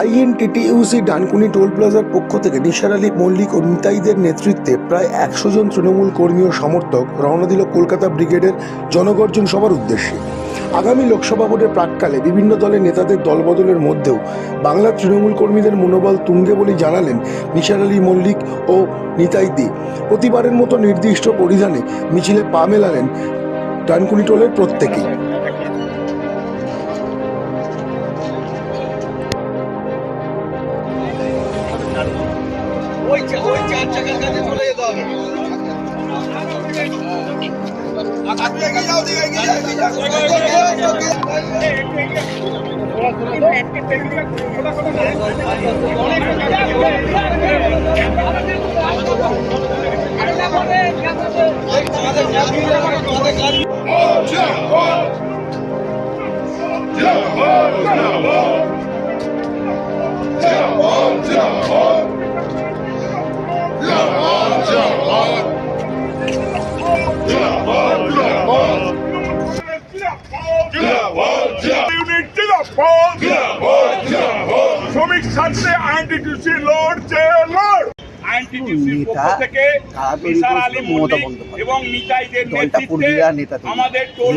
INTTUC Dankuni toll প্লাজার পক্ষ থেকে নিসার আলী মল্লিক ও নিতাইদের নেতৃত্বে প্রায় একশো জন তৃণমূল কর্মী ও সমর্থক রওনা দিল কলকাতা ব্রিগেডের জনগর্জন সভার উদ্দেশ্যে। আগামী লোকসভা ভোটের প্রাককালে বিভিন্ন দলের নেতাদের দলবদলের মধ্যেও বাংলার তৃণমূল কর্মীদের মনোবল তুঙ্গে বলে জানালেন নিসার আলী মল্লিক ও নিতাইদি। প্রতিবারের মতো নির্দিষ্ট পরিধানে মিছিলে পা মেলালেন ডানকুনি টোলের প্রত্যেকেই। ওই ওই চার চাকার কাছে চলে যেতে হবে। আপনি এগিয়ে যাও, দিকে এগিয়ে যাও, শ্রমিক স্বার্থে আইনটিটিউসি লড়ছে লড়। এবং নিতাইদের আমাদের টোল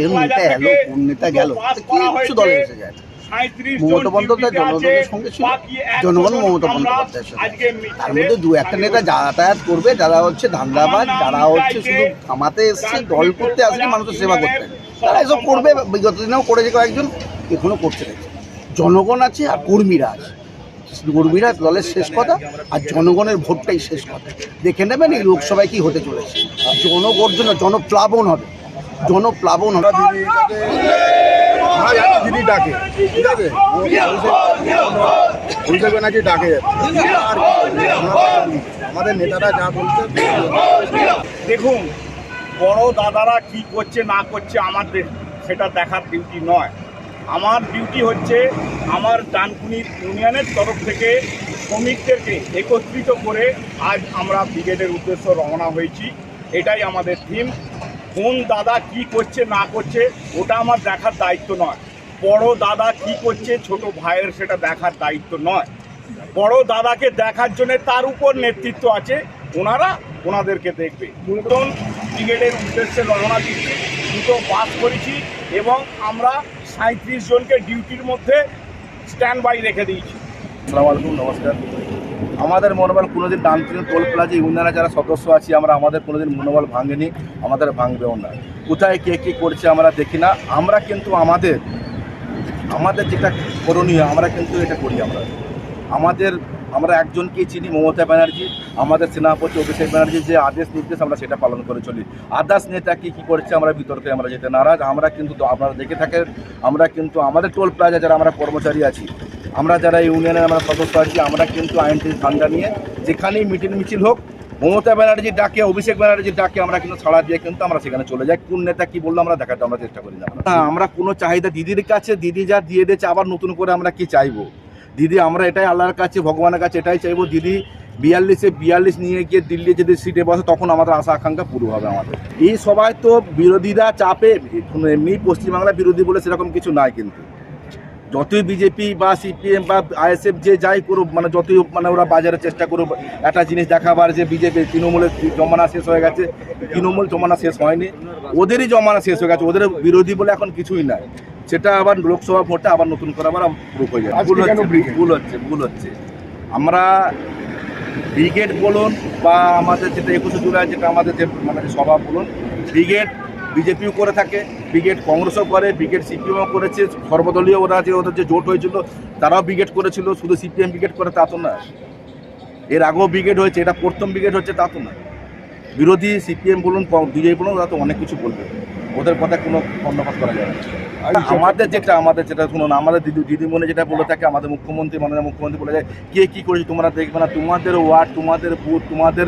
নেতা গেল? দলে এসে যায় মমতা বন্দ্যোপাধ্যায় জনগণের সঙ্গে ছিল। জনগণ মমতা বন্দ্যোপাধ্যায়ের তার মধ্যে দু একটা নেতা যাতায়াত করবে যারা হচ্ছে ধান্দাবাজ যারা হচ্ছে শুধু কামাতে এসছে দল করতে আসলে মানুষের সেবা করতে। তারা এসব করবে বিগত দিনেও করেছে কয়েকজন এখনও করছে জনগণ আছে আর কর্মীরা আছে। কর্মীরা দলের শেষ কথা আর জনগণের ভোটটাই শেষ কথা। দেখে নেবেন এই লোকসভায় কি হতে চলেছে। জনগর্জন জনপ্লাবন হবে। জনপ্লাবন হবে। দিদি ডাকে। ঠিক আছে? নাকি আমাদের নেতারা যা বলছে দেখুন বড় দাদারা কি করছে না করছে আমাদের সেটা দেখার ডিউটি নয়। আমার ডিউটি হচ্ছে আমার ডানকুনি ইউনিয়নের তরফ থেকে শ্রমিকদেরকে একত্রিত করে আজ আমরা ব্রিগেডের উদ্দেশ্য রওনা হয়েছি। এটাই আমাদের থিম কোন দাদা কি করছে, না করছে, ওটা আমার দেখার দায়িত্ব নয়। বড় দাদা কি করছে, ছোট ভাইয়ের সেটা দেখার দায়িত্ব নয়। বড় দাদাকে দেখার জন্য তার উপর নেতৃত্ব আছে। ওনারা ওনাদেরকে দেখবে। নতুন ব্রিগেডের উদ্দেশ্যে রওনা দিচ্ছি। দুটো পাস করেছি এবং আমরা সাঁত্রিশ জনকে ডিউটির মধ্যে স্ট্যান্ড বাই রেখে দিয়েছি। আসসালামু আলাইকুম, নমস্কার। আমাদের মনোবল কোনোদিন ডানপিন টোল প্লাজা ইউনিয়নে যারা সদস্য আছি, আমরা আমাদের কোনোদিন মনোবল ভাঙেনি, আমাদের ভাঙবেও না। কোথায় কে কী করছে আমরা দেখি না। আমরা কিন্তু আমাদের আমাদের যেটা করণীয়, আমরা কিন্তু এটা করি আমরা। আমাদের আমরা একজনকেই চিনি মমতা ব্যানার্জি। আমাদের সেনাপতি অভিষেক ব্যানার্জির যে আদেশ নির্দেশ আমরা সেটা পালন করে চলি। আদার্স নেতা কী কী করছে আমরা বিতর্কে আমরা যেতে নারাজ। আমরা কিন্তু আপনারা দেখে থাকেন আমরা কিন্তু আমাদের টোল প্লাজা যারা আমরা কর্মচারী আছি আমরা যারা ইউনিয়নের আমরা সদস্য আছি আমরা কিন্তু আইনটি ঠান্ডা নিয়ে যেখানেই মিটিং মিছিল হোক মমতা ব্যানার্জি ডাকে অভিষেক ব্যানার্জি ডাকে আমরা কিন্তু ছাড়া দিয়ে কিন্তু আমরা সেখানে চলে যাই। কোন নেতা কি বলল আমরা দেখাতে আমরা চেষ্টা করি না, আমরা কোনো চাহিদা দিদির কাছে দিদি যা দিয়ে দিয়েছে আবার নতুন করে আমরা কি চাইব? দিদি, আমরা এটাই আল্লাহর কাছে, ভগবানের কাছে এটাই চাইব দিদি, বিয়াল্লিশে বিয়াল্লিশ নিয়ে গিয়ে দিল্লি যদি সিটে বসে, তখন আমাদের আশা আকাঙ্ক্ষা পুরো হবে আমাদের। এই সবাই তো বিরোধীরা চাপে, এমনি পশ্চিমবাংলা বিরোধী বলে সেরকম কিছু নাই কিন্তু। যতই বিজেপি বা সিপিএম বা আইএসএফ যে যাই করুক মানে যতই মানে ওরা বাজারের চেষ্টা করুক, একটা জিনিস দেখাবার যে বিজেপি তৃণমূলের জমানা শেষ হয়ে গেছে। তৃণমূল জমানা শেষ হয়নি। ওদেরই জমানা শেষ হয়ে গেছে। ওদের বিরোধী বলে এখন কিছুই নাই। সেটা আবার লোকসভা ভোটে আবার নতুন করে আবার শুরু হয়ে যায় ভুল হচ্ছে ভুল হচ্ছে ভুল হচ্ছে। আমরা ব্রিগেড বলুন বা আমাদের যেটা একুশে জুলাই যেটা আমাদের যে মানে সভা বলুন ব্রিগেড বিজেপিও করে থাকে ব্রিগেড কংগ্রেসও করে ব্রিগেড সিপিএমও করেছে সর্বদলীয় ওরা যে ওদের যে জোট হয়েছিল তারাও ব্রিগেড করেছিল শুধু সিপিএম ব্রিগেড করে তা তো না এর আগেও ব্রিগেড হয়েছে এটা প্রথম ব্রিগেড হচ্ছে তা তো না বিরোধী সিপিএম বলুন বিজেপি বলুন ওরা তো অনেক কিছু বলবে। ওদের কথা কোনো কর্ণপাত করা যাবে আমাদের যেটা আমাদের যেটা শুনুন, আমাদের দিদি, দিদিমণি যেটা বলে থাকে, আমাদের মুখ্যমন্ত্রী, মাননীয় মুখ্যমন্ত্রী বলে যায়, কে কী করেছে তোমরা দেখবে না, তোমাদের ওয়ার্ড, তোমাদের বুথ, তোমাদের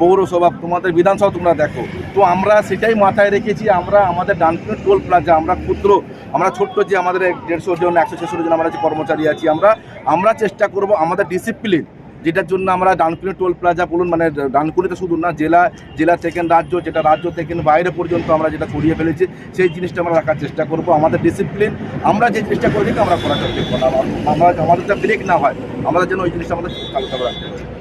পৌরসভা, তোমাদের বিধানসভা তোমরা দেখো। তো আমরা সেটাই মাথায় রেখেছি, আমরা আমাদের ডানকুনি টোল প্লাজা, আমরা ক্ষুদ্র, আমরা ছোট্ট যে আমাদের দেড়শো জন, একশো ছেষট্টি জন আমরা যে কর্মচারী আছি, আমরা আমরা চেষ্টা করব আমাদের ডিসিপ্লিন যেটার জন্য আমরা ডানকুনি টোল প্লাজা বলুন মানে ডানকুনিতে শুধু না, জেলা জেলা থেকে রাজ্য, যেটা রাজ্য থেকে বাইরে পর্যন্ত আমরা যেটা করিয়ে ফেলেছি, সেই জিনিসটা আমরা রাখার চেষ্টা করব। আমাদের ডিসিপ্লিন আমরা যে জিনিসটা করেছি আমরা করার চেষ্টা করব আমরা আমাদের ব্রেক না হয় আমাদের যেন ওই জিনিসটা আমাদের চালু রাখতে